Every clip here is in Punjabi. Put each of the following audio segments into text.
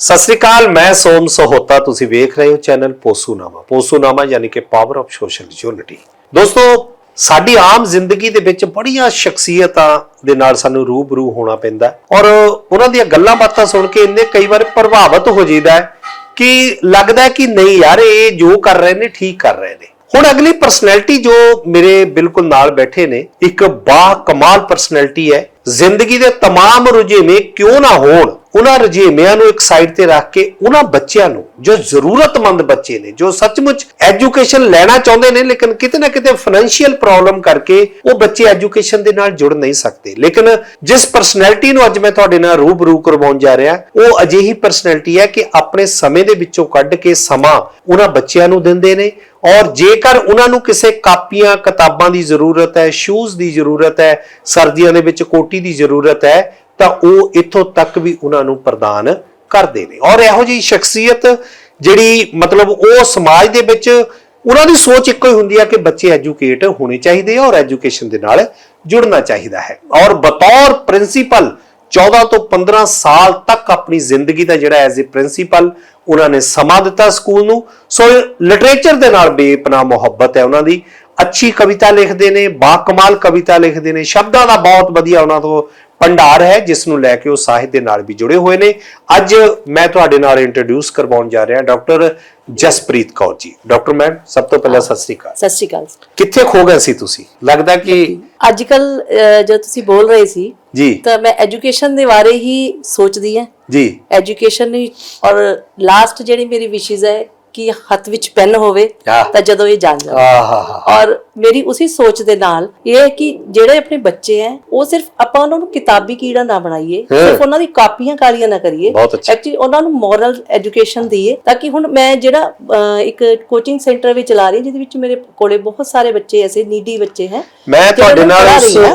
ਸਤਿ ਸ੍ਰੀ ਅਕਾਲ, ਮੈਂ ਸੋਮ ਸਹੋਤਾ, ਤੁਸੀਂ ਵੇਖ ਰਹੇ ਹੋ ਚੈਨਲ ਪੋਸੂਨਾਮਾ। ਪੋਸੂਨਾਮਾ ਯਾਨੀ ਕਿ ਪਾਵਰ ਆਫ ਸੋਸ਼ਲ ਯੂਨਿਟੀ ਦੋਸਤੋ, ਸਾਡੀ ਆਮ ਜ਼ਿੰਦਗੀ ਦੇ ਵਿੱਚ ਬੜੀਆਂ ਸ਼ਖਸੀਅਤਾਂ ਦੇ ਨਾਲ ਸਾਨੂੰ ਰੂਬਰੂ ਹੋਣਾ ਪੈਂਦਾ ਔਰ ਉਹਨਾਂ ਦੀਆਂ ਗੱਲਾਂ ਬਾਤਾਂ ਸੁਣ ਕੇ ਇੰਨੇ ਕਈ ਵਾਰ ਪ੍ਰਭਾਵਿਤ ਹੋ ਜਾਈਦਾ ਕਿ ਲੱਗਦਾ ਕਿ ਨਹੀਂ ਯਾਰ, ਇਹ ਜੋ ਕਰ ਰਹੇ ਨੇ, ਠੀਕ ਕਰ ਰਹੇ ਨੇ। ਹੁਣ ਅਗਲੀ ਪਰਸਨੈਲਿਟੀ ਜੋ ਮੇਰੇ ਬਿਲਕੁਲ ਨਾਲ ਬੈਠੇ ਨੇ, ਇੱਕ ਬਾ ਕਮਾਲ ਪਰਸਨੈਲਿਟੀ ਹੈ ਜ਼ਿੰਦਗੀ ਦੇ तमाम ਰੁਝੇਵੇਂ ਕਿਉਂ ਨਾ ਹੋਣ ਉਹਨਾਂ ਰੁਝੇਵਿਆਂ ਨੂੰ ਇੱਕ ਸਾਈਡ ਤੇ ਰੱਖ ਕੇ ਉਹਨਾਂ ਬੱਚਿਆਂ ਨੂੰ ਜੋ ਜ਼ਰੂਰਤਮੰਦ ਬੱਚੇ ਨੇ ਜੋ ਸੱਚਮੁੱਚ ਐਜੂਕੇਸ਼ਨ ਲੈਣਾ ਚਾਹੁੰਦੇ ਨੇ ਲੇਕਿਨ ਕਿਤੇ ਨਾ ਕਿਤੇ ਫਾਈਨੈਂਸ਼ੀਅਲ ਪ੍ਰੋਬਲਮ ਕਰਕੇ ਉਹ ਬੱਚੇ ਐਜੂਕੇਸ਼ਨ ਦੇ ਨਾਲ ਜੁੜ ਨਹੀਂ ਸਕਦੇ ਲੇਕਿਨ ਜਿਸ ਪਰਸਨੈਲਿਟੀ ਨੂੰ ਅੱਜ ਮੈਂ ਤੁਹਾਡੇ ਨਾਲ ਰੂਬਰੂ ਕਰਵਾਉਣ ਜਾ ਰਿਹਾ ਉਹ ਅਜਿਹੀ ਪਰਸਨੈਲਿਟੀ ਹੈ ਕਿ ਆਪਣੇ ਸਮੇਂ ਦੇ ਵਿੱਚੋਂ ਕੱਢ ਕੇ ਸਮਾਂ ਉਹਨਾਂ ਬੱਚਿਆਂ ਨੂੰ ਦਿੰਦੇ ਨੇ ਔਰ ਜੇਕਰ ਉਹਨਾਂ ਨੂੰ ਕਿਸੇ ਕਾਪੀਆਂ ਕਿਤਾਬਾਂ ਦੀ ਜ਼ਰੂਰਤ ਹੈ ਸ਼ੂਜ਼ ਦੀ ਜ਼ਰੂਰਤ ਹੈ ਸਰਦੀਆਂ ਦੇ ਵਿੱਚ ਕੋਟੀ ਦੀ ਜ਼ਰੂਰਤ ਹੈ, ਤਾਂ ਉਹ ਇੱਥੋਂ ਤੱਕ ਵੀ ਉਹਨਾਂ ਨੂੰ ਪ੍ਰਦਾਨ ਕਰਦੇ ਨੇ। ਔਰ ਇਹੋ ਜਿਹੀ ਸ਼ਖਸੀਅਤ ਜਿਹੜੀ ਮਤਲਬ ਉਹ ਸਮਾਜ ਦੇ ਵਿੱਚ ਉਹਨਾਂ ਦੀ ਸੋਚ ਇੱਕੋ ਹੀ ਹੁੰਦੀ ਹੈ ਕਿ ਬੱਚੇ ਐਜੂਕੇਟ ਹੋਣੇ ਚਾਹੀਦੇ ਔਰ ਐਜੂਕੇਸ਼ਨ ਦੇ ਨਾਲ ਜੁੜਨਾ ਚਾਹੀਦਾ ਹੈ। ਔਰ ਬਤੌਰ ਪ੍ਰਿੰਸੀਪਲ 14 ਤੋਂ 15 ਸਾਲ ਤੱਕ ਆਪਣੀ ਜ਼ਿੰਦਗੀ ਦਾ ਜਿਹੜਾ ਐਜ਼ ਅ ਪ੍ਰਿੰਸੀਪਲ ਉਹਨਾਂ ਨੇ ਸਮਾਂ ਦਿੱਤਾ ਸਕੂਲ ਨੂੰ। ਸੋ ਲਿਟਰੇਚਰ ਦੇ ਨਾਲ ਬੇਪਨਾਹ ਮੁਹੱਬਤ ਹੈ ਉਹਨਾਂ ਦੀ। ਅੱਛੀ ਕਵਿਤਾ ਲਿਖਦੇ ਨੇ ਬਾ ਕਮਾਲ ਕਵਿਤਾ ਲਿਖਦੇ ਨੇ ਸ਼ਬਦਾਂ ਦਾ ਬਹੁਤ ਵਧੀਆ ਉਹਨਾਂ ਤੋਂ ਭੰਡਾਰ ਹੈ ਜਿਸ ਨੂੰ ਲੈ ਕੇ ਉਹ ਸਾਹਿਤ ਦੇ ਨਾਲ ਵੀ ਜੁੜੇ ਹੋਏ ਨੇ। ਅੱਜ ਮੈਂ ਤੁਹਾਡੇ ਨਾਲ ਇੰਟਰੋਡਿਊਸ ਕਰਵਾਉਣ ਜਾ ਰਿਹਾ doctor Jaspreet Kaur ji. Doctor ma'am ਸਭ ਤੋਂ ਪਹਿਲਾਂ ਸਤਿ ਸ੍ਰੀ ਅਕਾਲ। ਸਤਿ ਸ਼੍ਰੀ ਅਕਾਲ ਕਿੱਥੇ ਖੋ ਗਏ ਸੀ ਤੁਸੀਂ? ਲੱਗਦਾ ਕਿ ਅੱਜ ਕੱਲ ਜਦ ਤੁਸੀਂ ਬੋਲ ਰਹੇ ਸੀ ਜੀ। ਤਾਂ ਮੈਂ ਐਜੂਕੇਸ਼ਨ ਦੇ ਬਾਰੇ ਹੀ ਸੋਚਦੀ ਹਾਂ। ਜੀ। ਐਜੂਕੇਸ਼ਨ ਔਰ ਲਾਸਟ ਜਿਹੜੀ ਮੇਰੀ ਵਿਸ਼ੇਸ ਹੈ ਕਿ ਹੱਥ ਵਿੱਚ ਪੈਨ ਹੋਵੇ। ਤਾਂ ਜਦੋਂ ਇਹ ਜਾਣ ਜਾਵੇ ਆਹਾ ਔਰ ਮੇਰੀ ਉਸੇ ਸੋਚ ਦੇ ਨਾਲ ਇਹ ਹੈ ਕਿ ਜਿਹੜੇ ਆਪਣੇ ਬੱਚੇ ਹੈ ਉਹ ਸਿਰਫ ਆਪਾਂ ਉਹਨਾਂ ਨੂੰ ਕਿਤਾਬੀ ਕੀੜਾ ਨਾ ਬਣਾਈਏ। ਸਿਰਫ ਉਹਨਾਂ ਦੀ ਕਾਪੀਆਂ ਕਾਲੀਆਂ ਨਾ ਕਰੀਏ। ਐਕਚੁਅਲੀ ਉਹਨਾਂ ਨੂੰ ਮੋਰਲ ਐਜੂਕੇਸ਼ਨ ਦਈਏ ਤਾਂ ਕਿ ਹੁਣ ਮੈਂ ਜਿਹੜਾ ਇੱਕ ਕੋਚਿੰਗ ਸੈਂਟਰ ਵੀ ਚਲਾ ਰਹੀ ਜਿਹਦੇ ਵਿੱਚ ਮੇਰੇ ਕੋਲੇ ਬਹੁਤ ਸਾਰੇ ਬੱਚੇ ਐਸੇ ਨੀਡੀ ਬੱਚੇ ਹੈ ਮੈਂ ਤੁਹਾਡੇ ਨਾਲ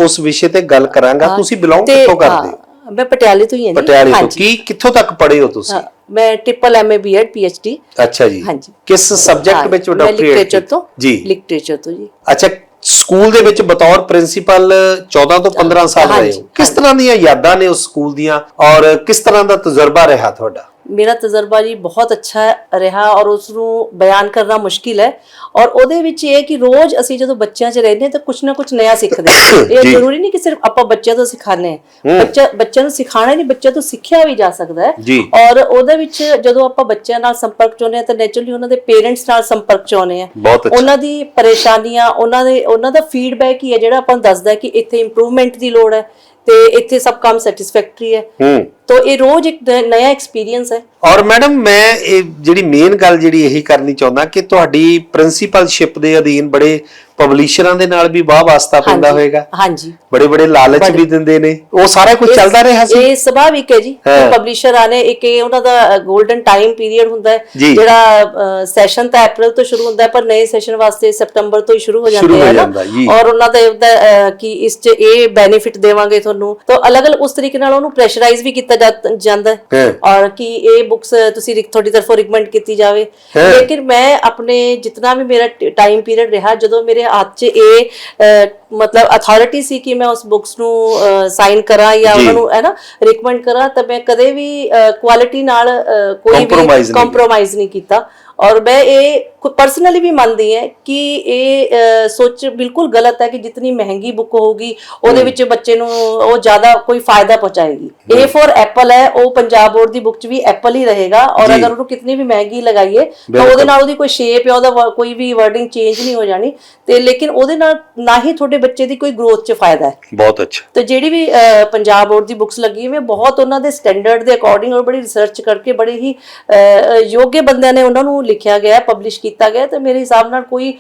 ਉਸ ਵਿਸ਼ੇ ਤੇ ਗੱਲ ਕਰਾਂਗਾ। ਤੁਸੀਂ ਬਿਲੋਂਗ ਕਿੱਥੋਂ ਕਰਦੇ? ਹਾਂ, ਮੈਂ ਪਟਿਆਲੇ ਤੋਂ ਹੀ ਹਾਂ ਜੀ। ਪਟਿਆਲੇ ਤੋਂ। ਹਾਂਜੀ। ਕੀ ਕਿੱਥੋਂ ਤੱਕ ਪੜ੍ਹੇ ਹੋ ਤੁਸੀਂ? ਹਾਂ, ਮੈਂ ਟ੍ਰਿਪਲ ਐਮਏ ਬੀਐਡ ਪੀਐਚਡੀ ਅੱਛਾ ਜੀ। ਹਾਂਜੀ। ਕਿਸ ਸਬਜੈਕਟ ਵਿੱਚ ਮੈਂ ਡਾਕਟਰੀ ਲਿਟਰੇਚਰ ਤੋਂ ਜੀ। ਲਿਟਰੇਚਰ ਤੋਂ ਜੀ। ਅੱਛਾ ਸਕੂਲ ਦੇ ਵਿੱਚ ਬਤੌਰ ਪ੍ਰਿੰਸੀਪਲ 14 ਤੋਂ 15 ਸਾਲ ਰਹੇ ਹਾਂਜੀ, ਹੋ ਕਿਸ ਤਰ੍ਹਾਂ ਦੀਆਂ ਯਾਦਾਂ ਨੇ ਉਸ ਸਕੂਲ ਦੀਆਂ? ਔਰ ਕਿਸ ਤਰ੍ਹਾਂ ਦਾ ਤਜਰਬਾ ਰਿਹਾ ਤੁਹਾਡਾ? ਮੇਰਾ ਤਜਰਬਾ ਜੀ ਬਹੁਤ ਅੱਛਾ ਰਿਹਾ ਔਰ ਉਸ ਨੂੰ ਬਿਆਨ ਕਰਨਾ ਮੁਸ਼ਕਿਲ ਹੈ। ਔਰ ਉਹਦੇ ਵਿੱਚ ਇਹ ਕਿ ਰੋਜ਼ ਅਸੀਂ ਜਦੋਂ ਬੱਚਿਆਂ 'ਚ ਰਹਿੰਦੇ ਹਾਂ ਤਾਂ ਕੁਝ ਨਾ ਕੁਝ ਨਵਾਂ ਸਿੱਖਦੇ ਹਾਂ। ਇਹ। ਜ਼ਰੂਰੀ ਨਹੀਂ ਕਿ ਸਿਰਫ ਆਪਾਂ ਬੱਚਿਆਂ ਤੋਂ ਸਿਖਾਣੇ ਬੱਚਾ ਬੱਚਿਆਂ ਨੂੰ ਸਿਖਾਣਾ ਨਹੀਂ ਬੱਚਿਆਂ ਤੋਂ ਸਿੱਖਿਆ ਵੀ ਜਾ ਸਕਦਾ ਹੈ। ਔਰ ਉਹਦੇ ਵਿੱਚ ਜਦੋਂ ਆਪਾਂ ਬੱਚਿਆਂ ਨਾਲ ਸੰਪਰਕ ਚਾਹੁੰਦੇ ਹਾਂ ਤਾਂ ਨੇਚਰਲੀ ਉਹਨਾਂ ਦੇ ਪੇਰੈਂਟਸ ਨਾਲ ਸੰਪਰਕ ਚਾਹੁੰਦੇ ਅੱਛਾ। ਉਹਨਾਂ ਦੀ ਪਰੇਸ਼ਾਨੀਆਂ ਉਹਨਾਂ ਦੇ ਉਹਨਾਂ ਦਾ ਫੀਡਬੈਕ ਹੀ ਹੈ ਜਿਹੜਾ ਆਪਾਂ ਨੂੰ ਦੱਸਦਾ ਕਿ ਇੱਥੇ ਇੰਪਰੂਵਮੈਂਟ ਦੀ ਲੋੜ ਹੈ ਤੇ ਇੱਥੇ ਸਭ ਕੰਮ ਸੈਟੀਸਫੈਕਟਰੀ ਹੈ। ਹੂੰ। ਤੋ ਇਹ ਰੋਜ਼ ਇੱਕ ਨ- ਨया ਐਕਸਪੀਰੀਅੰਸ ਹੈ। ਔਰ ਮੈਡਮ ਮੈਂ ਇਹ ਜਿਹੜੀ ਮੇਨ ਗੱਲ ਜਿਹੜੀ ਇਹੀ ਕਰਨੀ ਚਾਹੁੰਦਾ ਕਿ ਤੁਹਾਡੀ ਪ੍ਰਿੰਸੀਪਲਸ਼ਿਪ ਦੇ ਅਧੀਨ ਬੜੇ ਪਬਲਿਸ਼ਰਾਂ ਦੇ ਨਾਲ ਵੀ ਵਾਹ ਵਾਸਤਾ ਪੈਂਦਾ ਹੋਵੇਗਾ ਹਾਂਜੀ। ਬੜੇ ਬੜੇ ਲਾਲਚ ਵੀ ਦਿੰਦੇ ਨੇ। ਉਹ ਸਾਰਾ ਕੁਝ ਚੱਲਦਾ ਰਿਹਾ ਸੀ। ਇਹ ਸੁਭਾਵਿਕ ਹੈ ਜੀ। ਪਬਲਿਸ਼ਰ ਆਨੇ ਇੱਕ ਇਹ ਉਹਨਾਂ ਦਾ 골ਡਨ ਟਾਈਮ ਪੀਰੀਅਡ ਹੁੰਦਾ ਹੈ। ਜਿਹੜਾ ਸੈਸ਼ਨ ਤਾਂ ਅਪ੍ਰੈਲ ਤੋਂ ਸ਼ੁਰੂ ਹੁੰਦਾ ਹੈ ਪਰ ਨਵੇਂ ਸੈਸ਼ਨ ਵਾਸਤੇ ਸਤੰਬਰ ਤੋਂ ਹੀ ਸ਼ੁਰੂ ਹੋ ਜਾਂਦੇ ਹੋ ਨਾ। ਔਰ ਉਹਨਾਂ ਦਾ ਕਿ ਇਸ 'ਚ ਇਹ ਬੈਨੀਫਿਟ ਦੇਵਾਂਗੇ ਤੁਹਾਨੂੰ। ਤਾਂ ਅਲੱਗ-ਅਲੱਗ ਉਸ ਤਰੀਕੇ ਨਾਲ ਉਹਨੂੰ ਪ੍ਰੈਸ਼ਰਾਈਜ਼ ਵੀ ਕੀਤਾ ਜਾ- ਜਾਂਦਾ ਹੈ ਹਾਂ। ਔਰ ਕਿ ਇਹ ਬੁక్స్ ਤੁਸੀਂ ਰਿਕ- ਤੁਹਾਡੀ ਤਰਫੋਂ ਰਿਕਮੈਂਡ ਕੀਤੀ ਜਾਵੇ ਹਾਂ। ਲੇਕਿਨ ਮੈਂ ਆਪਣੇ ਜਿੰਨਾ ਵੀ ਮੇਰਾ ਟਾਈਮ ਪੀਰੀਅਡ ਰਿਹਾ ਜਦੋਂ ਮੇਰੇ ਹੱਥ 'ਚ ਇਹ ਮਤਲਬ ਅਥਾਰਟੀ ਸੀ ਕਿ ਮੈਂ ਉਸ ਬੁੱਕਸ ਨੂੰ ਸਾਈਨ ਕਰਾਂ ਜਾਂ ਉਹਨਾਂ ਨੂੰ ਹੈ ਨਾ ਰეკਮੈਂਡ ਕਰਾਂ ਤਾਂ ਮੈਂ ਕਦੇ ਵੀ ਕੁਆਲਿਟੀ ਨਾਲ ਕੋਈ ਵੀ ਕੰਪਰੋਮਾਈਜ਼ ਨਹੀਂ ਕੀਤਾ। ਔਰ ਮੈਂ ਇਹ ਪਰਸਨਲੀ ਵੀ ਮੰਨਦੀ ਹਾਂ ਕਿ ਇਹ ਸੋਚ ਬਿਲਕੁਲ ਗਲਤ ਹੈ ਕਿ ਜਿੰਨੀ ਮਹਿੰਗੀ ਬੁੱਕ ਹੋਊਗੀ ਉਹਦੇ ਵਿੱਚ ਬੱਚੇ ਨੂੰ ਉਹ ਜ਼ਿਆਦਾ ਕੋਈ ਫਾਇਦਾ ਪਹੁੰਚਾਏਗੀ। A ਫੋਰ ਐਪਲ ਹੈ ਉਹ ਪੰਜਾਬ ਬੋਰਡ ਦੀ ਬੁੱਕ 'ਚ ਵੀ ਐਪਲ ਹੀ ਰਹੇਗਾ। ਔਰ ਅਗਰ ਉਹਨੂੰ ਕਿੰਨੀ ਵੀ ਮਹਿੰਗੀ ਲਗਾਈਏ ਤਾਂ ਉਹਦੇ ਨਾਲ ਉਹਦੀ ਕੋਈ ਸ਼ੇਪ ਜਾਂ ਉਹਦਾ ਕੋਈ ਵੀ ਵਰਡਿੰਗ ਚੇਂਜ ਨਹੀਂ ਹੋ ਜਾਣੀ। ਤੇ ਲੇਕਿਨ ਉਹਦੇ ਨਾਲ ਨਾ ਹੀ ਤੁਹਾਡੇ ਬੱਚੇ ਦੀ ਕੋਈ ਗਰੋਥ 'ਚ ਫਾਇਦਾ ਹੈ। ਬਹੁਤ ਅੱਛਾ। ਤੇ ਜਿਹੜੀ ਵੀ ਪੰਜਾਬ ਬੋਰਡ ਦੀ ਬੁੱਕਸ ਲੱਗੀ ਹੋਈ ਹੈ ਬਹੁਤ ਉਹਨਾਂ ਦੇ ਸਟੈਂਡਰਡ ਦੇ ਅਕੋਰਡਿੰਗ ਔਰ ਬੜੀ ਰਿਸਰਚ ਕਰਕੇ ਬੜੇ ਹੀ ਯੋગ્य ਬੰਦਿਆਂ ਨੇ ਉਹਨਾਂ ਨੂੰ ਲਿਖਿਆ ਗਿਆ ਪਬਲਿਸ਼ ਕੀਤਾ ਗਿਆ ਤੇ ਮੇਰੇ ਹਿਸਾਬ ਨਾਲ ਕੋਈ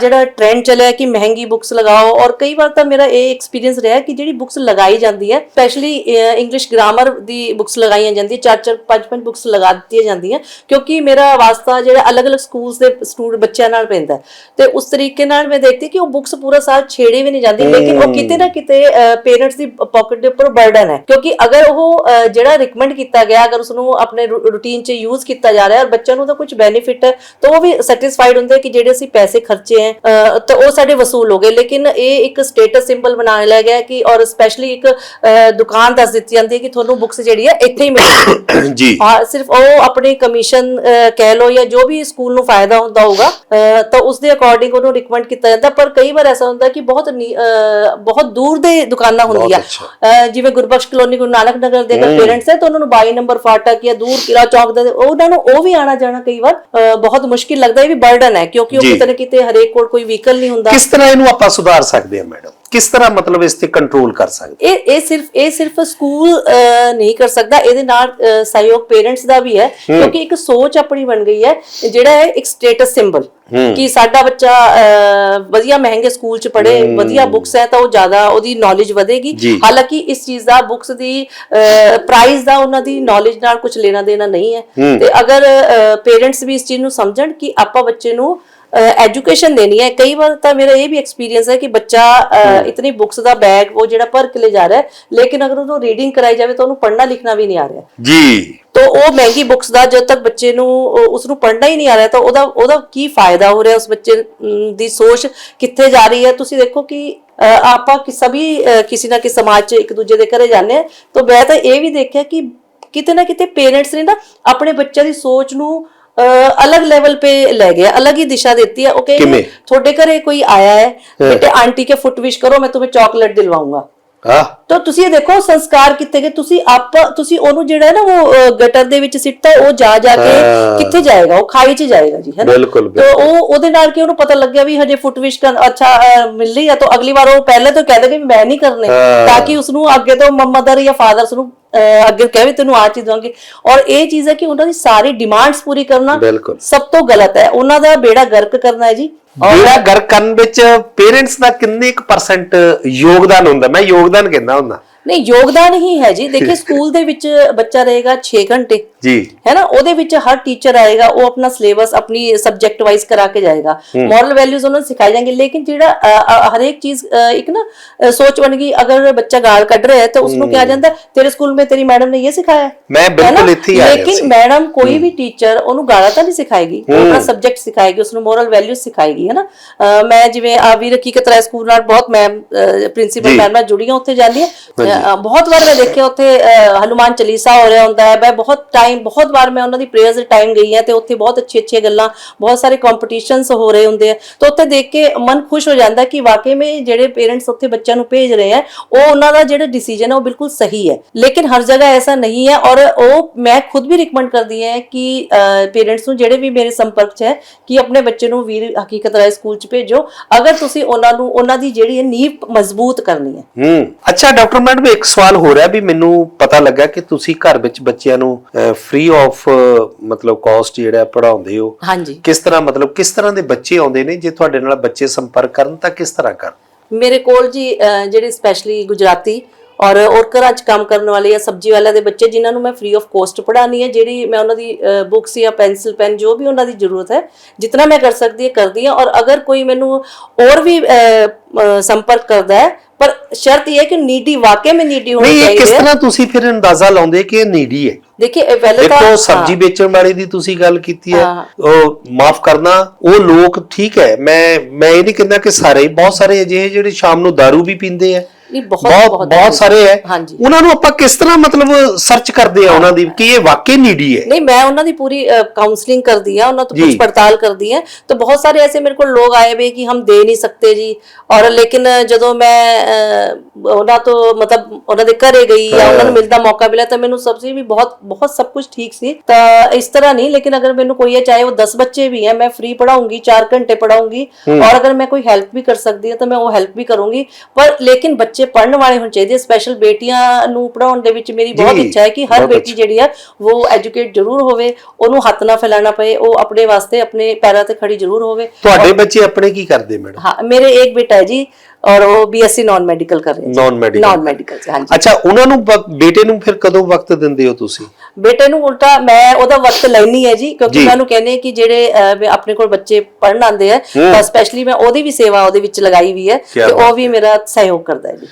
ਜਿਹੜਾ ਟ੍ਰੈਂਡ ਚੱਲਿਆ ਕਿ ਮਹਿੰਗੀ ਬੁੱਕਸ ਲਗਾਓ ਔਰ ਕਈ ਵਾਰ ਤਾਂ ਮੇਰਾ ਇਹ ਐਕਸਪੀਰੀਅੰਸ ਰਿਹਾ ਕਿ ਜਿਹੜੀ ਬੁੱਕਸ ਲਗਾਈ ਜਾਂਦੀ ਹੈ ਸਪੈਸ਼ਲੀ ਇੰਗਲਿਸ਼ ਗ੍ਰਾਮਰ ਦੀ ਬੁੱਕਸ ਲਗਾਈਆਂ ਜਾਂਦੀਆਂ ਚਾਰ ਚਾਰ ਪੰਜ ਪੰਜ ਬੁੱਕਸ ਲਗਾ ਦਿੱਤੀਆਂ ਜਾਂਦੀਆਂ ਕਿਉਂਕਿ ਮੇਰਾ ਵਾਸਤਾ ਜਿਹੜਾ ਅਲੱਗ-ਅਲੱਗ ਸਕੂਲਸ ਦੇ ਸਟੂਡੈਂਟ ਬੱਚਿਆਂ ਨਾਲ ਪੈਂਦਾ ਹੈ। ਤੇ ਉਸ ਤਰੀਕੇ ਨਾਲ ਮੈਂ ਦੇਖਦੀ ਕਿ ਉਹ ਬੁੱਕਸ ਪੂਰਾ ਸਾਲ ਛੇੜੇ ਵੀ ਨਹੀਂ ਜਾਂਦੀ ਲੇਕਿਨ ਉਹ ਕਿਤੇ ਨਾ ਕਿਤੇ ਪੇਰੈਂਟਸ ਦੀ ਪਾਕਟ ਦੇ ਉੱਪਰ ਬਰਡਨ ਹੈ। ਕਿਉਂਕਿ ਅਗਰ ਉਹ ਜਿਹੜਾ ਰਿਕਮੈਂਡ ਕੀਤਾ ਗਿਆ ਅਗਰ ਉਸ ਨੂੰ ਆਪਣੇ ਰੂਟੀਨ 'ਚ ਯੂਜ਼ ਕੀਤਾ ਜਾ ਰਿਹਾ ਹੈ ਔਰ ਬੱਚਿਆਂ ਨੂੰ ਤਾਂ ਕੁਝ ਬੈਨੀਫਿਟ ਹੈ ਤਾਂ ਉਹ ਵੀ ਸੈਟੀਸਫਾਈਡ ਹੁੰਦੇ ਕਿ ਜਿਹੜੇ ਅਸੀਂ ਪੈਸੇ ਖਰਚੇ ਹੈ ਤਾਂ ਉਹ ਸਾਡੇ ਵਸੂਲ ਹੋ ਗਏ। ਲੇਕਿਨ ਇਹ ਇੱਕ ਸਟੇਟਸ ਸਿੰਬਲ ਬਣਾ ਲਿਆ ਗਿਆ ਕਿ ਔਰ ਸਪੈਸ਼ਲੀ ਇੱਕ ਦੁਕਾਨ ਦੱਸ ਦਿੱਤੀ ਜਾਂਦੀ ਹੈ ਕਿ ਤੁਹਾਨੂੰ ਬੁੱਕਸ ਜਿਹੜੀ ਹੈ ਇੱਥੇ ਹੀ ਮਿਲੇਗੀ ਜੀ। ਹਾਂ ਸਿਰਫ ਉਹ ਆਪਣੀ ਕਮਿਸ਼ਨ ਕਹਿ ਲੋ ਜਾਂ ਜੋ ਵੀ ਸਕੂਲ ਨੂੰ ਫਾਇਦਾ ਹੁੰਦਾ ਹੋਊਗਾ ਤਾਂ ਉਸ ਦੇ ਅਕੋਰਡਿੰਗ ਉਹਨੂੰ ਰਿਕਮੈਂਡ ਕੀਤਾ ਜਾਂਦਾ। ਪਰ ਕਈ ਵਾਰ ਐਸਾ ਹੁੰਦਾ ਕਿ ਬਹੁਤ ਬਹੁਤ ਦੂਰ ਦੇ ਦੁਕਾਨਾਂ ਹੁੰਦੀਆਂ। ਜਿਵੇਂ ਗੁਰਬਖਸ਼ ਕਲੋਨੀ ਗੁਰੂ ਨਾਨਕ ਨਗਰ ਦੇ ਅਗਰ ਪੇਰੈਂਟਸ ਹੈ ਤਾਂ ਉਹਨਾਂ ਨੂੰ 22 ਨੰਬਰ ਫਾਟਕ ਜਾਂ ਦੂਰ ਕਿਲਾ ਚੌਕ ਦੇ ਉਹਨਾਂ ਨੂੰ ਉਹ ਵੀ ਆਣਾ ਜਾਣਾ ਕਈ ਵਾਰ ਬਹੁਤ ਮੁਸ਼ਕਿਲ ਲੱਗਦਾ ਇਹ ਵੀ ਬਰਡਨ ਹੈ ਕਿਉਂਕਿ ਉਹ। ਕਿਤੇ ਨਾ ਕਿਤੇ ਹਰੇਕ ਕੋਲ ਕੋਈ ਵਹੀਕਲ ਨਹੀਂ ਹੁੰਦਾ। ਕਿਸ ਤਰ੍ਹਾਂ ਇਹਨੂੰ ਆਪਾਂ ਸੁਧਾਰ ਸਕਦੇ ਹਾਂ ਮੈਡਮ? ਕਿਸ ਤਰ੍ਹਾਂ ਮਤਲਬ ਇਸ ਤੇ ਕੰਟਰੋਲ ਕਰ ਸਕਦੇ? ਇਹ ਇਹ ਸਿਰਫ ਇਹ ਸਿਰਫ ਸਕੂਲ ਨਹੀਂ ਕਰ ਸਕਦਾ। ਇਹਦੇ ਨਾਲ ਸਹਿਯੋਗ ਪੇਰੈਂਟਸ ਦਾ ਵੀ ਹੈ ਕਿਉਂਕਿ ਇੱਕ ਸੋਚ ਆਪਣੀ ਬਣ ਗਈ ਹੈ ਜਿਹੜਾ ਹੈ ਇੱਕ ਸਟੇਟਸ ਸਿੰਬਲ ਕਿ ਸਾਡਾ ਬੱਚਾ ਵਧੀਆ ਮਹਿੰਗੇ ਸਕੂਲ ਚ ਪੜ੍ਹੇ ਵਧੀਆ ਬੁੱਕਸ ਹੈ ਤਾਂ ਉਹ ਜ਼ਿਆਦਾ ਉਹਦੀ ਨੌਲੇਜ ਵਧੇਗੀ। ਹਾਲਾਂਕਿ ਇਸ ਚੀਜ਼ ਦਾ ਬੁੱਕਸ ਦੀ ਪ੍ਰਾਈਸ ਦਾ ਉਹਨਾਂ ਦੀ ਨੌਲੇਜ ਨਾਲ ਕੁਝ ਲੈਣਾ ਦੇਣਾ ਨਹੀਂ ਹੈ। ਤੇ ਅਗਰ ਪੇਰੈਂਟਸ ਵੀ ਇਸ ਚੀਜ਼ ਨੂੰ ਸਮਝਣ ਕਿ ਆਪਾਂ ਬੱਚੇ ਨੂੰ ਐਜੂਕੇਸ਼ਨ ਦੇਣੀ ਹੈ। ਕਈ ਵਾਰ ਤਾਂ ਮੇਰਾ ਇਹ ਵੀ ਐਕਸਪੀਰੀਅੰਸ ਹੈ ਕਿ ਬੱਚਾ ਇਤਨੀ ਬੁੱਕਸ ਦਾ ਬੈਗ ਉਹ ਜਿਹੜਾ ਭਰ ਕੇ ਲੈ ਜਾ ਰਿਹਾ ਹੈ ਲੇਕਿਨ ਅਗਰ ਉਹਨੂੰ ਰੀਡਿੰਗ ਕਰਾਈ ਜਾਵੇ ਤਾਂ ਉਹਨੂੰ ਪੜ੍ਹਨਾ ਲਿਖਣਾ ਵੀ ਨਹੀਂ ਆ ਰਿਹਾ। ਜੀ। ਤਾਂ ਉਹ ਮਹਿੰਗੀ ਬੁੱਕਸ ਦਾ ਜਦ ਤੱਕ ਬੱਚੇ ਨੂੰ ਉਸ ਨੂੰ ਪੜ੍ਹਨਾ ਹੀ ਨਹੀਂ ਆ ਰਿਹਾ ਤਾਂ ਉਹਦਾ ਉਹਦਾ ਕੀ ਫਾਇਦਾ ਹੋ ਰਿਹਾ ਉਸ ਬੱਚੇ ਦੀ ਸੋਚ ਕਿੱਥੇ ਜਾ ਰਹੀ ਹੈ? ਤੁਸੀਂ ਦੇਖੋ ਕਿ ਆਪਾਂ ਕਿ ਸਭੀ ਕਿਸੇ ਨਾ ਕਿਸੇ ਸਮਾਜ 'ਚ ਇੱਕ ਦੂਜੇ ਦੇ ਘਰੇ ਜਾਂਦੇ ਆ ਤਾਂ ਮੈਂ ਤਾਂ ਇਹ ਵੀ ਦੇਖਿਆ ਕਿ ਕਿਤੇ ਨਾ ਕਿਤੇ ਪੇਰੈਂਟਸ ਨੇ ਨਾ ਆਪਣੇ ਬੱਚਿਆਂ ਦੀ ਸੋਚ ਨੂੰ अलग लेवल पे ले गया अलग ही दिशा देती है ओके थोड़े घरे कोई आया है बेटे आंटी के फुट विश करो मैं तुम्हें चॉकलेट दिलवाऊंगा ਤਾਂ ਤੁਸੀਂ ਇਹ ਦੇਖੋ ਸੰਸਕਾਰ ਕਿੱਥੇ ਗਏ? ਤੁਸੀਂ ਆਪ ਤੁਸੀਂ ਉਹਨੂੰ ਜਿਹੜਾ ਨਾ ਉਹ ਗਟਰ ਦੇ ਵਿੱਚ ਸਿੱਟਦਾ ਉਹ ਜਾ ਜਾ ਕੇ ਕਿੱਥੇ ਜਾਏਗਾ? ਉਹ ਖਾਈ 'ਚ ਜਾਏਗਾ ਜੀ ਹੈਨਾ ਬਿਲਕੁਲ ਤਾਂ ਉਹ ਉਹਦੇ ਨਾਲ ਕਿ ਉਹਨੂੰ ਪਤਾ ਲੱਗਿਆ ਵੀ ਹਜੇ ਫੁੱਟ ਵਿਸ਼ ਕਰ ਅੱਛਾ ਮਿਲ ਲਈ ਆ ਤਾਂ ਅਗਲੀ ਵਾਰ ਉਹ ਪਹਿਲੇ ਤੋਂ ਕਹਿ ਦੇਗਾ ਮੈਂ ਨਹੀਂ ਕਰਨੇ ਤਾਂ ਕਿ ਉਸ ਨੂੰ ਅੱਗੇ ਤੋਂ ਮਮਦਰ ਜਾਂ ਫਾਦਰਸ ਨੂੰ ਅੱਗੇ ਕਹੇ ਵੀ ਤੈਨੂੰ ਆ ਚੀਜ਼ ਦਵਾਂਗੇ ਔਰ ਇਹ ਚੀਜ਼ ਹੈ ਕਿ ਉਹਨਾਂ ਦੀ ਸਾਰੀ ਡਿਮਾਂਡਸ ਪੂਰੀ ਕਰਨਾ ਬਿਲਕੁਲ। ਸਭ ਤੋਂ ਗਲਤ ਹੈ। ਉਹਨਾਂ ਦਾ ਬੇੜਾ ਗਰਕ ਕਰਨਾ ਹੈ ਜੀ। ਜਿਹੜਾ ਘਰ ਕਰਨ ਵਿੱਚ ਪੇਰੈਂਟਸ ਦਾ ਕਿੰਨੇ ਕੁ ਪਰਸੈਂਟ ਯੋਗਦਾਨ ਹੁੰਦਾ? ਮੈਂ ਯੋਗਦਾਨ ਕਹਿੰਦਾ ਹੁੰਦਾ। ਨਹੀਂ ਯੋਗਦਾਨ ਹੀ ਹੈ ਜੀ। ਦੇਖਿए ਸਕੂਲ ਦੇ ਵਿੱਚ ਬੱਚਾ ਰਹੇਗਾ 6 ਘੰਟੇ। ਜੀ। ਹੈ ਨਾ? ਉਹਦੇ ਵਿੱਚ ਹਰ ਟੀਚਰ ਆਏਗਾ ਉਹ ਆਪਣਾ ਸਿਲੇਬਸ ਆਪਣੀ ਸਬਜੈਕਟ ਵਾਈਜ਼ ਕਰਾ ਕੇ ਜਾਏਗਾ। ਮੋਰਲ ਵੈਲਿਊਜ਼ ਉਹਨਾਂ ਨੂੰ ਸਿਖਾਏ ਜਾਣਗੇ ਲੇਕਿਨ ਜਿਹੜਾ ਹਰੇਕ ਚੀਜ਼ ਇੱਕ ਨਾ ਸੋਚ ਬਣ ਗਈ ਅਗਰ ਬੱਚਾ ਗਾਲ ਕੱਢ ਰਿਹਾ ਹੈ ਤਾਂ ਉਸ ਨੂੰ ਕਿਹਾ ਜਾਂਦਾ ਤੇਰੇ ਸਕੂਲ ਮੇ ਤੇਰੀ ਮੈਡਮ ਨੇ ਇਹ ਸਿਖਾਇਆ ਮੈਂ ਬਿਲਕੁਲ ਇੱਥੇ ਆਇਆ ਲੇਕਿਨ ਮੈਡਮ ਕੋਈ ਵੀ ਟੀਚਰ ਉਹਨੂੰ ਗਾਲਾਂ ਤਾਂ ਨਹੀਂ ਸਿਖਾਏਗੀ ਉਹਦਾ ਸਬਜੈਕਟ ਸਿਖਾਏਗੀ ਉਸ ਨੂੰ ਮੋਰਲ ਵੈਲਿਊਜ਼ ਸਿਖਾਏਗੀ ਹੈ ਨਾ? ਮੈਂ ਜਿਵੇਂ ਆ ਵੀ ਹਕੀਕਤ ਰਾਏ ਸਕੂਲ ਨਾਲ ਬਹੁਤ ਮੈਮ ਪ੍ਰਿੰਸੀਪਲ ਮੈਮ ਨਾਲ ਜੁੜੀਆਂ ਉੱਥੇ ਜਾਂਦੀ ਹੈ। ਬਹੁਤ ਵਾਰ ਮੈਂ ਦੇਖਿਆ ਉੱਥੇ ਹਨੂਮਾਨ ਚਲੀਸਾ ਹੋ ਰਿਹਾ ਹੁੰਦਾ ਹੈ ਮੈਂ ਬਹੁਤ ਟਾਈਮ ਬਹੁਤ ਵਾਰ ਮੈਂ ਉਹਨਾਂ ਦੀ ਪ੍ਰੇਅਰਸ ਦੇ ਟਾਈਮ ਗਈ ਹਾਂ ਤੇ ਉੱਥੇ ਬਹੁਤ ਅੱਛੀ ਅੱਛੀ ਗੱਲਾਂ, ਬਹੁਤ ਸਾਰੇ ਕੰਪੀਟੀਸ਼ਨਸ ਹੋ ਰਹੇ ਹੁੰਦੇ ਆ। ਤਾਂ ਉੱਥੇ ਦੇਖ ਕੇ ਮਨ ਖੁਸ਼ ਹੋ ਜਾਂਦਾ ਕਿ ਵਾਕਈ ਵਿੱਚ ਜਿਹੜੇ ਪੇਰੈਂਟਸ ਉੱਥੇ ਬੱਚਿਆਂ ਨੂੰ ਭੇਜ ਰਹੇ ਆ, ਉਹ ਉਹਨਾਂ ਦਾ ਜਿਹੜਾ ਡਿਸੀਜਨ ਹੈ ਉਹ ਬਿਲਕੁਲ ਸਹੀ ਹੈ। ਲੇਕਿਨ ਹਰ ਜਗ੍ਹਾ ਐਸਾ ਨਹੀਂ ਹੈ ਔਰ ਉਹ ਮੈਂ ਖੁਦ ਵੀ ਰਿਕਮੈਂਡ ਕਰਦੀ ਹਾਂ ਕਿ ਪੇਰੈਂਟਸ ਨੂੰ ਜਿਹੜੇ ਵੀ ਮੇਰੇ ਸੰਪਰਕ 'ਚ ਹੈ, ਕਿ ਆਪਣੇ ਬੱਚੇ ਨੂੰ ਵੀਰ ਹਕੀਕਤ ਰਾਏ ਸਕੂਲ 'ਚ ਭੇਜੋ। ਅਗਰ ਤੁਸੀਂ ਉਹਨਾਂ ਨੂੰ, ਉਹਨਾਂ ਦੀ ਜਿਹੜੀ ਹੈ ਨੀਂਹ ਮਜ਼ਬੂਤ ਕਰਨੀ ਹੈ। ਹੂੰ। ਅੱਛਾ, ਡਾਕਟਰ ਮੈਡਮ, ਇੱਕ ਸਵਾਲ ਹੋ ਰਿਹਾ ਵੀ ਮੈਨੂੰ ਪਤਾ ਲੱਗਾ ਕਿ ਤੁਸੀਂ ਘਰ ਵਿੱਚ ਬੱਚਿਆਂ ਨੂੰ ਫ੍ਰੀ ਆਫ ਮਤਲਬ ਕਾਸਟ ਜਿਹੜਾ ਪੜਾਉਂਦੇ ਹੋ। ਹਾਂਜੀ। ਕਿਸ ਤਰ੍ਹਾਂ ਮਤਲਬ ਕਿਸ ਤਰ੍ਹਾਂ ਦੇ ਬੱਚੇ ਆਉਂਦੇ ਨੇ ਜੇ ਤੁਹਾਡੇ ਨਾਲ ਬੱਚੇ ਸੰਪਰਕ ਕਰਨ ਤਾਂ ਕਿਸ ਤਰ੍ਹਾਂ ਕਰਨ? ਮੇਰੇ ਕੋਲ ਜੀ ਜਿਹੜੇ ਸਪੈਸ਼ਲੀ ਗੁਜਰਾਤੀ ਔਰ ਔਰ ਘਰਾਂ 'ਚ ਕੰਮ ਕਰਨ ਵਾਲੇ ਜਾਂ ਸਬਜ਼ੀ ਵਾਲਿਆਂ ਦੇ ਬੱਚੇ ਜਿਨ੍ਹਾਂ ਨੂੰ ਮੈਂ ਫ੍ਰੀ ਆਫ ਕੋਸਟ ਪੜਾਉਣੀ ਹੈ ਜਿਹੜੀ ਮੈਂ ਉਹਨਾਂ ਦੀ ਬੁੱਕਸ ਜਾਂ ਪੈਨਸਿਲ ਪੈਨ ਜੋ ਵੀ ਉਹਨਾਂ ਦੀ ਜ਼ਰੂਰਤ ਹੈ ਜਿੰਨਾ ਮੈਂ ਕਰ ਸਕਦੀ ਹਾਂ ਕਰਦੀ ਹਾਂ। ਔਰ ਅਗਰ ਕੋਈ ਮੈਨੂੰ ਹੋਰ ਵੀ ਸੰਪਰਕ ਕਰਦਾ ਹੈ पर शर्त यह है कि नीडी वाकई में नीडी ਹੋਣੀ ਨਹੀਂ ਇਹ ਕਿਸ ਤਰ੍ਹਾਂ ਤੁਸੀਂ ਫਿਰ ਅੰਦਾਜ਼ਾ ਲਾਉਂਦੇ ਕਿ ਇਹ ਨੀਡੀ ਹੈ? ਦੇਖिए ਇਹ ਪਹਿਲੇ ਤਾਂ ਦੇਖੋ ਸਬਜ਼ੀ ਵੇਚਣ ਵਾਲੇ ਦੀ ਤੁਸੀਂ ਗੱਲ ਕੀਤੀ ਹੈ। ਉਹ ਮਾਫ ਕਰਨਾ ਉਹ ਲੋਕ ਠੀਕ ਹੈ। ਮੈਂ ਮੈਂ ਇਹ ਨਹੀਂ ਕਹਿੰਦਾ ਕਿ ਸਾਰੇ ਬਹੁਤ ਸਾਰੇ ਅਜਿਹੇ ਜਿਹੜੇ ਸ਼ਾਮ ਨੂੰ ਦਾਰੂ ਵੀ ਪੀਂਦੇ ਆ। ਨਹੀਂ ਬਹੁਤ ਬਹੁਤ ਬਹੁਤ ਸਾਰੇ ਹੈ। ਹਾਂਜੀ। ਉਹਨਾਂ ਨੂੰ ਆਪਾਂ ਕਿਸ ਤਰ੍ਹਾਂ ਮਤਲਬ ਸਰਚ ਕਰਦੇ ਆ ਉਹਨਾਂ ਦੀ ਕਿ ਇਹ ਵਾਕਈ ਨੀਡੀ ਹੈ? ਨਹੀਂ ਮੈਂ ਉਹਨਾਂ ਦੀ ਪੂਰੀ ਕਾਉਂਸਲਿੰਗ ਕਰਦੀ ਆ ਉਹਨਾਂ ਤੋਂ ਪੁੱਛ ਪੜਤਾਲ ਕਰਦੀ ਆ। ਤਾਂ ਬਹੁਤ ਸਾਰੇ ਐਸੇ ਮੇਰੇ ਕੋਲ ਲੋਗ ਆਏ ਵੇ ਕਿ ਹਮ ਦੇ ਨਹੀਂ ਸਕਤੇ ਜੀ। ਔਰ ਲੇਕਿਨ ਜਦੋਂ ਮੈਂ ਉਹਨਾਂ ਤੋਂ ਮਤਲਬ ਉਹਨਾਂ ਦੇ ਘਰੇ ਗਈ ਜਾਂ ਉਹਨਾਂ ਨੂੰ ਮਿਲਦਾ ਮੌਕਾ ਮਿਲਿਆ ਤਾਂ ਮੈਨੂੰ ਸਭ ਵੀ ਬਹੁਤ ਬਹੁਤ ਸਭ ਕੁਝ ਠੀਕ ਸੀ। ਤਾਂ ਇਸ ਤਰ੍ਹਾਂ ਨਹੀਂ ਲੇਕਿਨ ਅਗਰ ਮੈਨੂੰ ਕੋਈ ਹੈ ਚਾਹੇ ਉਹ 10 ਬੱਚੇ ਵੀ ਹੈ ਮੈਂ ਫ੍ਰੀ ਪੜਾਉਂਗੀ 4 ਘੰਟੇ ਪੜਾਉਂਗੀ ਔਰ ਅਗਰ ਮੈਂ ਕੋਈ ਹੈਲਪ ਵੀ ਕਰ ਸਕਦੀ ਆ ਤਾਂ ਮੈਂ ਉਹ ਹੈਲਪ ਵੀ ਕਰੂੰਗੀ। ਪਰ ਲੇਕਿਨ ਬੱਚੇ ਪੜਨ ਵਾਲੇ ਹੋਣੇ ਚਾਹੀਦੇ ਸਪੈਸ਼ਲ ਬੇਟੀਆਂ ਨੂੰ ਪੜਾਉਣ ਦੇ ਵਿੱਚ ਮੇਰੀ ਬਹੁਤ ਇੱਛਾ ਹੈ ਕਿ ਹਰ ਬੇਟੀ ਜਿਹੜੀ ਆ ਉਹ ਐਜੂਕੇਟ ਜ਼ਰੂਰ ਹੋਵੇ ਉਹਨੂੰ ਹੱਥ ਨਾ ਫੈਲਾਣਾ ਪਏ ਉਹ ਆਪਣੇ ਵਾਸਤੇ ਆਪਣੇ ਪੈਰਾਂ ਤੇ ਖੜੀ ਜ਼ਰੂਰ ਹੋਵੇ। ਤੁਹਾਡੇ ਬੱਚੇ ਆਪਣੇ ਕੀ ਕਰਦੇ ਮੈਡਮ? ਹਾਂ ਮੇਰੇ ਇੱਕ ਬੇਟਾ ਹੈ ਜੀ ਔਰ ਉਹ ਬੀਐਸਸੀ ਨਾਨ ਮੈਡੀਕਲ ਕਰ ਰਹੇ ਨਾਨ ਮੈਡੀਕਲ ਨਾਨ ਮੈਡੀਕਲ ਹਾਂਜੀ। ਅੱਛਾ ਉਹਨਾਂ ਨੂੰ ਬੇਟੇ ਨੂੰ ਫਿਰ ਕਦੋਂ ਵਕਤ ਦਿੰਦੇ ਹੋ ਤੁਸੀਂ? ਬੇਟੇ ਨੂੰ ਉਲਟਾ ਮੈਂ ਉਹਦਾ ਵਕਤ ਲੈਣੀ ਹੈ ਜੀ ਕਿਉਂਕਿ। ਮੈਂ ਉਹਨੂੰ ਕਹਿੰਦੇ ਕਿ ਜਿਹੜੇ ਆਪਣੇ ਕੋਲ ਬੱਚੇ ਪੜਨ ਆਉਂਦੇ ਆ ਤਾਂ ਸਪੈਸ਼ਲੀ ਮੈਂ ਉਹਦੀ ਵੀ ਸੇਵਾ ਉਹਦੇ ਵਿੱਚ ਲਗਾਈ ਵੀ ਹੈ ਤੇ ਉਹ ਵੀ ਮੇਰਾ ਸਹਿਯੋਗ ਕਰਦਾ ਹੈ ਜੀ।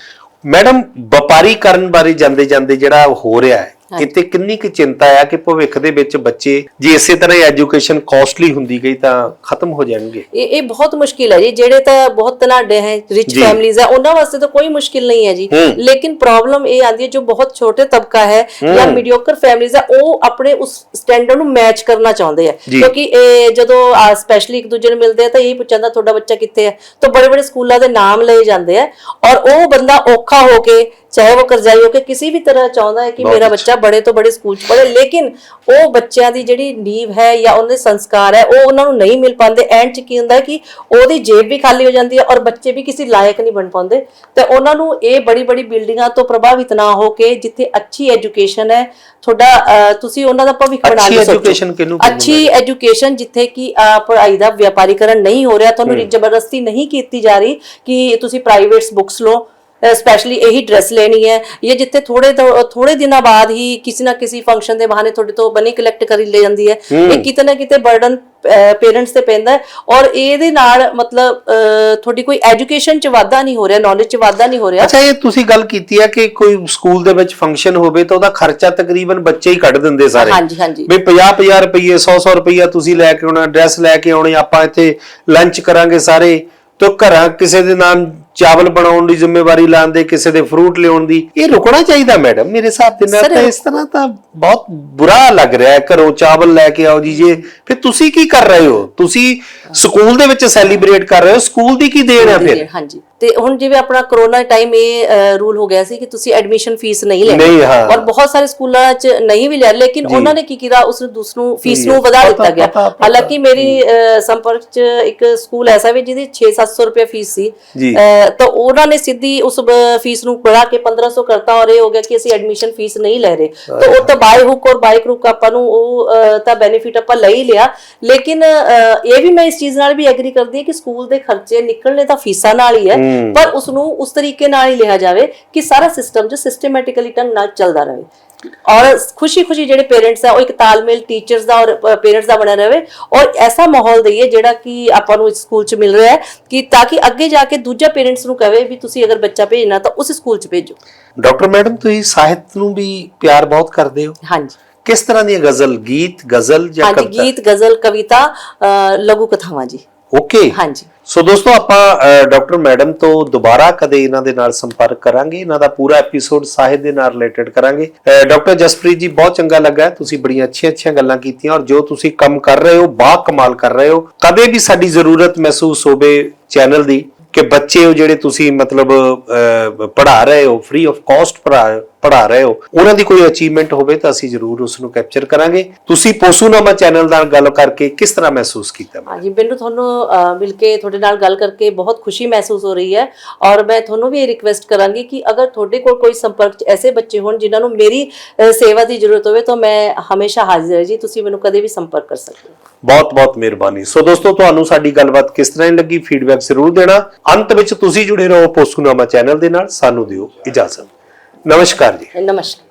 ਮੈਡਮ ਵਪਾਰੀਕਰਨ ਬਾਰੇ ਜਾਂਦੇ ਜਾਂਦੇ ਜਿਹੜਾ ਹੋ ਰਿਹਾ ਹੈ ਕਿਤੇ ਕਿੰਨੀ ਕੁ ਚਿੰਤਾ ਆ ਕਿ ਭਵਿੱਖ ਦੇ ਵਿੱਚ ਬੱਚੇ ਜੇ ਇਸੇ ਤਰ੍ਹਾਂ ਐਜੂਕੇਸ਼ਨ ਕਾਸਟਲੀ ਹੁੰਦੀ ਗਈ ਤਾਂ ਖਤਮ ਹੋ ਜਾਣਗੇ ਇਹ ਇਹ ਬਹੁਤ ਮੁਸ਼ਕਿਲ ਹੈ ਜੀ ਜਿਹੜੇ ਤਾਂ ਬਹੁਤ ਤਨਾਡੇ ਹੈ ਰਿਚ ਜੀ। ਫੈਮਲੀਜ਼ ਹੈ ਉਹਨਾਂ ਵਾਸਤੇ ਤਾਂ ਕੋਈ ਮੁਸ਼ਕਿਲ ਨਹੀਂ ਹੈ ਜੀ। ਲੇਕਿਨ ਪ੍ਰੋਬਲਮ ਇਹ ਆਂਦੀ ਹੈ ਜੋ ਬਹੁਤ ਛੋਟੇ ਤਬਕਾ ਹੈ ਜਾਂ ਮੀਡੀਓਕਰ ਫੈਮਲੀਜ਼ ਹੈ ਉਹ ਆਪਣੇ ਉਸ ਸਟੈਂਡਰਡ ਨੂੰ ਮੈਚ ਕਰਨਾ ਚਾਹੁੰਦੇ ਆ। ਕਿਉਂਕਿ ਇਹ ਜਦੋਂ ਸਪੈਸ਼ਲੀ ਇੱਕ ਦੂਜੇ ਨੂੰ ਮਿਲਦੇ ਆ ਤਾਂ ਇਹ ਪੁੱਛਦਾ ਤੁਹਾਡਾ ਬੱਚਾ ਕਿੱਥੇ ਹੈ ਤਾਂ ਬੜੇ ਬੜੇ ਸਕੂਲਾਂ ਦੇ ਨਾਮ ਲਏ ਜਾਂਦੇ ਆ ਔਰ ਉਹ ਬੰਦਾ ਔਖਾ ਹੋ ਕੇ ਚਾਹੇ ਉਹ ਕਰਜ਼ਾਈ ਹੋ ਕੇ ਕਿਸੇ ਵੀ ਤਰ੍ਹਾਂ ਚਾਹੁੰਦਾ ਹੈ ਕਿ ਮੇਰਾ। ਬੱਚਾ ਬੜੇ ਤੋਂ ਬੜੇ ਸਕੂਲ ਚ ਪੜ੍ਹੇ ਲੇਕਿਨ ਉਹ ਬੱਚਿਆਂ ਦੀ ਜਿਹੜੀ ਨੀਂਵ ਹੈ ਜਾਂ ਉਹਦੇ ਸੰਸਕਾਰ ਹੈ ਉਹ ਉਹਨਾਂ ਨੂੰ ਨਹੀਂ ਮਿਲ ਪਾਉਂਦੇ। ਐਂਡ ਚ ਕੀ ਹੁੰਦਾ ਕਿ ਉਹਦੀ ਜੇਬ ਵੀ ਖਾਲੀ ਹੋ ਜਾਂਦੀ ਹੈ ਔਰ ਬੱਚੇ ਵੀ ਕਿਸੇ ਲਾਇਕ ਨਹੀਂ ਬਣ ਪਾਉਂਦੇ। ਤੇ ਉਹਨਾਂ ਨੂੰ ਇਹ ਬੜੀ ਬੜੀ ਬਿਲਡਿੰਗਾਂ ਤੋਂ ਪ੍ਰਭਾਵਿਤ ਨਾ ਹੋ ਕੇ ਜਿੱਥੇ ਅੱਛੀ ਐਜੂਕੇਸ਼ਨ ਹੈ ਤੁਹਾਡਾ ਤੁਸੀਂ ਉਹਨਾਂ ਦਾ ਭਵਿੱਖ ਬਣਾ ਅੱਛੀ ਕੇ ਸੋਚੋ। education ਕਿਹਨੂੰ ਕਹਿੰਦੇ ਅੱਛੀ ਐਜੂਕੇਸ਼ਨ ਜਿੱਥੇ ਕਿ ਪੜ੍ਹਾਈ ਦਾ ਵਪਾਰੀਕਰਨ ਨਹੀਂ ਹੋ ਰਿਹਾ ਤੁਹਾਨੂੰ ਜ਼ਬਰਦਸਤੀ ਨਹੀਂ ਕੀਤੀ ਜਾ ਰਹੀ ਕਿ ਤੁਸੀਂ ਪ੍ਰਾਈਵੇਟਸ ਬੁੱਕਸ ਲਓ। ਸਪੈਸ਼ਲੀ ਇਹੀ ਡਰੈਸ ਲੈਣੀ ਹੈ। ਜਾਂ ਜਿੱਥੇ ਥੋੜੇ ਥੋੜੇ ਦਿਨਾਂ ਬਾਅਦ ਹੀ ਕਿਸੇ ਨਾ ਕਿਸੇ ਫੰਕਸ਼ਨ ਦੇ ਬਹਾਨੇ ਤੁਹਾਡੇ ਤੋਂ ਬਣੀ ਕਲੈਕਟ ਕਰੀ ਲੈ ਜਾਂਦੀ ਹੈ। ਇਹ ਕਿਤੇ ਨਾ ਕਿਤੇ ਬਰਡਨ ਪੇਰੈਂਟਸ ਤੇ ਪੈਂਦਾ ਔਰ ਇਹਦੇ ਨਾਲ ਮਤਲਬ ਤੁਹਾਡੀ ਕੋਈ ਐਜੂਕੇਸ਼ਨ ਚ ਵਾਧਾ ਨਹੀਂ ਹੋ ਰਿਹਾ ਨੌਲੇਜ ਚ ਵਾਧਾ ਨਹੀਂ ਹੋ ਰਿਹਾ। ਅੱਛਾ ਇਹ ਤੁਸੀਂ ਗੱਲ ਕੀਤੀ ਹੈ ਕਿ ਕੋਈ ਸਕੂਲ ਦੇ ਵਿੱਚ ਫੰਕਸ਼ਨ ਹੋਵੇ ਤਾਂ ਉਹਦਾ ਖਰਚਾ ਤਕਰੀਬਨ ਬੱਚੇ ਹੀ ਕੱਢ ਦਿੰਦੇ ਸਾਰੇ। ਹਾਂਜੀ ਹਾਂਜੀ। ਵੀ 50 50 ਰੁਪਏ 100 100 ਰੁਪਈਆ ਤੁਸੀਂ ਲੈ ਕੇ ਆਉਣਾ ਡਰੈਸ ਲੈ ਕੇ ਆਉਣੀ ਆਪਾਂ ਇੱਥੇ ਲੰਚ ਕਰਾਂਗੇ ਸਾਰੇ। ਤੇ ਘਰਾਂ ਕਿਸੇ ਦੇ ਨਾਮ ਚਾਵਲ ਬਣਾਉਣ ਦੀ ਜ਼ਿੰਮੇਵਾਰੀ ਲਾਉਂਦੇ ਕਿਸੇ ਦੇ ਫਰੂਟ ਲਿਆਉਣ ਦੀ ਇਹ ਰੁਕਣਾ ਚਾਹੀਦਾ ਮੈਡਮ ਮੇਰੇ ਹਿਸਾਬ ਦੇ ਨਾਲ ਤਾਂ ਇਸ ਤਰ੍ਹਾਂ ਤਾਂ ਬਹੁਤ ਬੁਰਾ ਲੱਗ ਰਿਹਾ ਹੈ। ਘਰੋਂ ਚਾਵਲ ਲੈ ਕੇ ਆਓ ਜੀ ਜੇ। ਫਿਰ ਤੁਸੀਂ ਕੀ ਕਰ ਰਹੇ ਹੋ? ਤੁਸੀਂ ਸਕੂਲ ਦੇ ਵਿੱਚ ਸੈਲੀਬ੍ਰੇਟ ਕਰ ਰਹੇ ਹੋ। ਸਕੂਲ ਦੀ ਕੀ ਦੇਣ ਹੈ ਫਿਰ? ਹਾਂਜੀ। ਤੇ ਹੁਣ ਜਿਵੇਂ ਆਪਣਾ ਕਰੋਨਾ ਟਾਈਮ ਇਹ ਰੂਲ ਹੋ ਗਿਆ ਸੀ ਕਿ ਤੁਸੀਂ ਐਡਮਿਸ਼ਨ ਫੀਸ ਨਹੀਂ ਲੈਣੀ। ਨਹੀਂ, ਹਾਂ। ਔਰ ਬਹੁਤ ਸਾਰੇ ਸਕੂਲਾਂ 'ਚ ਨਹੀਂ ਵੀ ਲਿਆ ਲੇਕਿਨ ਉਹਨਾਂ ਨੇ ਕੀ ਕੀਤਾ? ਉਸ ਨੂੰ ਦੂਸਰੂ ਫੀਸ ਨੂੰ ਵਧਾ ਦਿੱਤਾ ਗਿਆ। ਹਾਲਾਂਕਿ ਮੇਰੀ ਸੰਪਰਕ 'ਚ ਇੱਕ ਸਕੂਲ ਐਸਾ ਵੀ ਜਿਹਦੀ 6-700 ਰੁਪਏ ਫੀਸ ਸੀ। ਤਾਂ ਉਹਨਾਂ ਨੇ ਸਿੱਧੀ ਉਸ ਫੀਸ ਨੂੰ बढ़ा ਕੇ 1500 ਕਰਤਾ ਔਰ ਇਹ ਹੋ ਗਿਆ ਕਿ ਅਸੀਂ ਐਡਮਿਸ਼ਨ ਫੀਸ ਨਹੀਂ ਲੈ ਰਹੇ। ਤਾਂ ਉਹ ਤਾਂ ਬਾਈ ਹੁੱਕ ਔਰ ਬਾਈ ਕਰੁਕ ਆਪਾਂ ਨੂੰ ਉਹ ਤਾਂ ਬੈਨੀਫਿਟ ਆਪਾਂ ਲੈ ਹੀ ਲਿਆ। ਲੇਕਿਨ ਇਹ ਵੀ ਮੈਂ ਇਸ ਚੀਜ਼ ਨਾਲ ਵੀ ਐਗਰੀ ਕਰਦੀ ਹਾਂ ਕਿ ਸਕੂਲ ਦੇ ਖਰਚੇ ਨਿਕਲਣੇ ਤਾਂ ਫੀਸਾਂ ਨਾਲ ਹੀ। ਹੈ। ਪਰ ਉਸ ਨੂੰ ਉਸ ਤਰੀਕੇ ਨਾਲ ਹੀ ਲਿਆ ਜਾਵੇ ਕਿ ਸਾਰਾ ਸਿਸਟਮ ਜੋ ਸਿਸਟਮੈਟਿਕਲੀ ਢੰਗ ਨਾਲ ਚੱਲਦਾ ਰਹੇ। ਔਰ ਖੁਸ਼ੀ-ਖੁਸ਼ੀ ਜਿਹੜੇ ਪੇਰੈਂਟਸ ਆ ਉਹ ਇੱਕ ਤਾਲਮੇਲ ਟੀਚਰਸ ਦਾ ਔਰ ਪੇਰੈਂਟਸ ਦਾ ਬਣਿਆ ਰਹੇ ਔਰ ਐਸਾ ਮਾਹੌਲ ਦਈਏ ਜਿਹੜਾ ਕਿ ਆਪਾਂ ਨੂੰ ਇਸ ਸਕੂਲ 'ਚ ਮਿਲ ਰਿਹਾ ਹੈ ਕਿ ਤਾਂ ਕਿ ਅੱਗੇ ਜਾ ਕੇ ਦੂਜਾ ਪੇਰੈਂਟਸ ਨੂੰ ਕਹੇ ਵੀ ਤੁਸੀਂ ਅਗਰ ਬੱਚਾ ਭੇਜਣਾ ਤਾਂ ਉਸ ਸਕੂਲ 'ਚ ਭੇਜੋ। ਡਾਕਟਰ ਮੈਡਮ ਤੁਸੀਂ ਸਾਹਿਤ ਨੂੰ ਵੀ ਪਿਆਰ ਬਹੁਤ ਕਰਦੇ ਹੋ। ਹਾਂਜੀ। ਕਿਸ ਤਰ੍ਹਾਂ ਦੀ ਗਜ਼ਲ ਗੀਤ ਗਜ਼ਲ ਜਾਂ ਹਾਂਜੀ ਕਵਿਤਾ? ਗੀਤ ਗਜ਼ਲ ਕਵਿਤਾ ਲਘੂ ਕਥਾਵਾਂ ਜੀ। ਓਕੇ ਹਾਂਜੀ। ਸੋ ਦੋਸਤੋ ਆਪਾਂ ਡਾਕਟਰ ਮੈਡਮ ਤੋਂ ਦੁਬਾਰਾ ਕਦੇ ਇਹਨਾਂ ਦੇ ਨਾਲ ਸੰਪਰਕ ਕਰਾਂਗੇ ਇਹਨਾਂ ਦਾ ਪੂਰਾ ਐਪੀਸੋਡ ਸਾਹਿਤ ਦੇ ਨਾਲ ਰਿਲੇਟਡ ਕਰਾਂਗੇ ਡਾਕਟਰ ਜਸਪ੍ਰੀਤ ਜੀ ਬਹੁਤ ਚੰਗਾ ਲੱਗਾ ਤੁਸੀਂ ਬੜੀਆਂ ਅੱਛੀਆਂ ਅੱਛੀਆਂ ਗੱਲਾਂ ਕੀਤੀਆਂ ਔਰ ਜੋ ਤੁਸੀਂ ਕੰਮ ਕਰ ਰਹੇ ਹੋ ਬਾ ਕਮਾਲ ਕਰ ਰਹੇ ਹੋ ਕਦੇ ਵੀ ਸਾਡੀ ਜ਼ਰੂਰਤ ਮਹਿਸੂਸ ਹੋਵੇ ਚੈਨਲ ਦੀ ਕਿ ਬੱਚੇ ਉਹ ਜਿਹੜੇ ਤੁਸੀਂ ਮਤਲਬ ਪੜ੍ਹਾ ਰਹੇ ਹੋ ਫ੍ਰੀ ਆਫ ਕਾਸਟ ਪੜ੍ਹਾ ਰਹੇ ਹੋ, ਉਹਨਾਂ ਦੀ ਕੋਈ ਅਚੀਵਮੈਂਟ ਹੋਵੇ ਤਾਂ ਅਸੀਂ ਜ਼ਰੂਰ ਉਸ ਨੂੰ ਕੈਪਚਰ ਕਰਾਂਗੇ। ਤੁਸੀਂ ਪੋਸੂਨਾਮਾ ਚੈਨਲ ਨਾਲ ਗੱਲ ਕਰਕੇ ਕਿਸ ਤਰ੍ਹਾਂ ਮਹਿਸੂਸ ਕੀਤਾ? ਹਾਂਜੀ, ਮੈਨੂੰ ਤੁਹਾਨੂੰ ਮਿਲ ਕੇ ਤੁਹਾਡੇ ਨਾਲ ਗੱਲ ਕਰਕੇ ਬਹੁਤ ਖੁਸ਼ੀ ਮਹਿਸੂਸ ਹੋ ਰਹੀ ਹੈ ਔਰ ਮੈਂ ਤੁਹਾਨੂੰ ਵੀ ਇਹ ਰਿਕਵੈਸਟ ਕਰਾਂਗੀ ਕਿ ਅਗਰ ਤੁਹਾਡੇ ਕੋਲ ਕੋਈ ਸੰਪਰਕ ਐਸੇ ਬੱਚੇ ਹੋਣ ਜਿਨ੍ਹਾਂ ਨੂੰ ਮੇਰੀ ਸੇਵਾ ਦੀ ਜ਼ਰੂਰਤ ਹੋਵੇ ਤਾਂ ਮੈਂ ਹਮੇਸ਼ਾ ਹਾਜ਼ਰ ਹਾਂ। ਜੀ, ਤੁਸੀਂ ਮੈਨੂੰ ਕਦੇ ਵੀ ਸੰਪਰਕ ਕਰ ਸਕਦੇ ਹੋ। ਬਹੁਤ ਬਹੁਤ ਮਿਹਰਬਾਨੀ। ਸੋ ਦੋਸਤੋ, ਤੁਹਾਨੂੰ ਸਾਡੀ ਗੱਲਬਾਤ ਕਿਸ ਤਰ੍ਹਾਂ ਦੀ ਲੱਗੀ ਫੀਡਬੈਕ ਜ਼ਰੂਰ ਦੇਣਾ। ਅੰਤ ਵਿੱਚ ਤੁਸੀਂ ਜੁੜੇ ਰਹੋ ਪੋਸਕੂਨਾਮਾ ਚੈਨਲ ਦੇ ਨਾਲ, ਸਾਨੂੰ ਦਿਓ ਇਜਾਜ਼ਤ। ਨਮਸਕਾਰ ਜੀ। ਨਮਸਕਾਰ।